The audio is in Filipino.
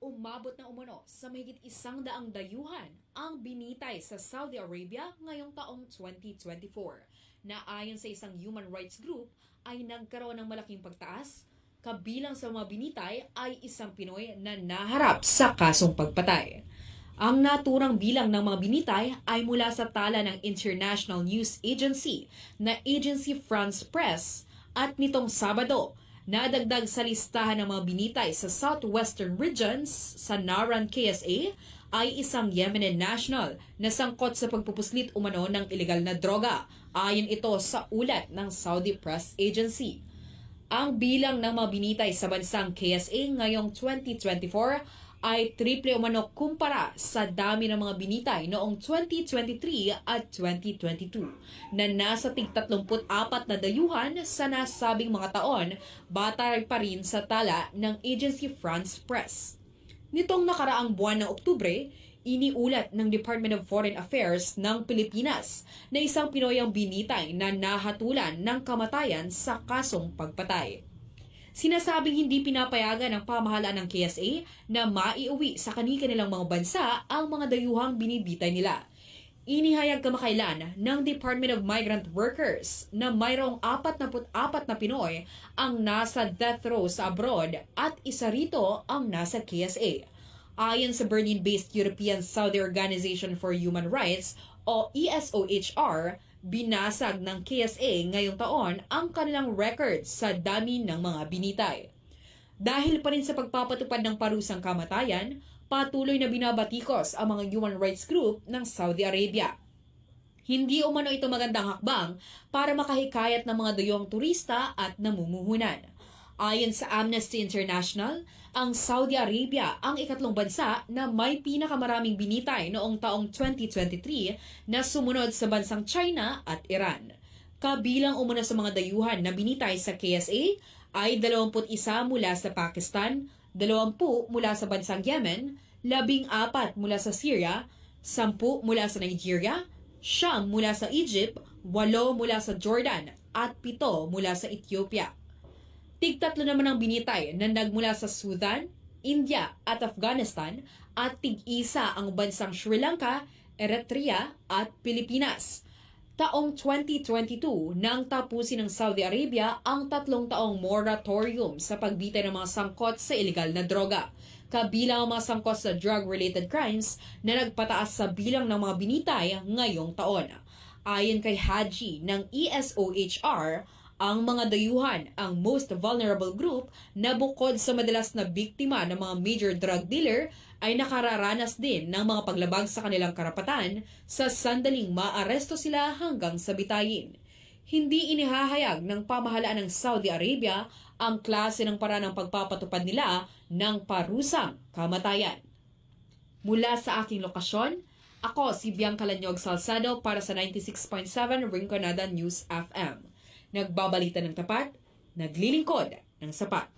Umabot na umano sa mahigit isang daang dayuhan ang binitay sa Saudi Arabia ngayong taong 2024 na ayon sa isang human rights group ay nagkaroon ng malaking pagtaas kabilang sa mga binitay ay isang Pinoy na naharap sa kasong pagpatay. Ang naturang bilang ng mga binitay ay mula sa tala ng International News Agency na Agency France Press at nitong Sabado, nadagdag sa listahan ng mga binitay sa southwestern regions sa Naran KSA ay isang Yemeni national na sangkot sa pagpupuslit umano ng ilegal na droga. Ayon ito sa ulat ng Saudi Press Agency. Ang bilang ng mga binitay sa bansang KSA ngayong 2024 ay triple umano kumpara sa dami ng mga binitay noong 2023 at 2022 na nasa tig 34 na dayuhan sa nasabing mga taon batay pa rin sa tala ng Agency France Press. Nitong nakaraang buwan ng Oktubre, iniulat ng Department of Foreign Affairs ng Pilipinas na isang Pinoy ang binitay na nahatulan ng kamatayan sa kasong pagpatay. Sinasabing hindi pinapayagan ng pamahalaan ng KSA na maiuwi sa kani-kanilang mga bansa ang mga dayuhang binibitay nila. Inihayag kamakailan ng Department of Migrant Workers na mayroong 44 na Pinoy ang nasa death row sa abroad at isa rito ang nasa KSA. Ayon sa Berlin-based European Saudi Organization for Human Rights o ESOHR, binasag ng KSA ngayong taon ang kanilang record sa dami ng mga binitay. Dahil pa rin sa pagpapatupad ng parusang kamatayan, patuloy na binabatikos ang mga human rights group ng Saudi Arabia. Hindi umano ito magandang hakbang para makahikayat ng mga dayong turista at namumuhunan. Ayon sa Amnesty International, ang Saudi Arabia ang ikatlong bansa na may pinakamaraming binitay noong taong 2023 na sumunod sa bansang China at Iran. Kabilang umuna sa mga dayuhan na binitay sa KSA ay 21 mula sa Pakistan, 20 mula sa bansang Yemen, 14 mula sa Syria, 10 mula sa Nigeria, siyam mula sa Egypt, 8 mula sa Jordan, at 7 mula sa Ethiopia. Tig-tatlo naman ang binitay na nagmula sa Sudan, India at Afghanistan at tig-isa ang bansang Sri Lanka, Eritrea at Pilipinas. Taong 2022 nang tapusin ng Saudi Arabia ang tatlong taong moratorium sa pagbitay ng mga sangkot sa ilegal na droga. Kabilang ang mga sangkot sa drug-related crimes na nagpataas sa bilang ng mga binitay ngayong taon. Ayon kay Haji ng ESOHR, ang mga dayuhan ang most vulnerable group na bukod sa madalas na biktima ng mga major drug dealer ay nakararanas din ng mga paglabag sa kanilang karapatan sa sandaling maaresto sila hanggang sa bitayin. Hindi inihahayag ng pamahalaan ng Saudi Arabia ang klase ng paraan ng pagpapatupad nila ng parusang kamatayan. Mula sa aking lokasyon, ako si Bianca Lanyog Salsado para sa 96.7 Rinconada News FM. Nagbabalita ng tapat, naglilingkod ng sapat.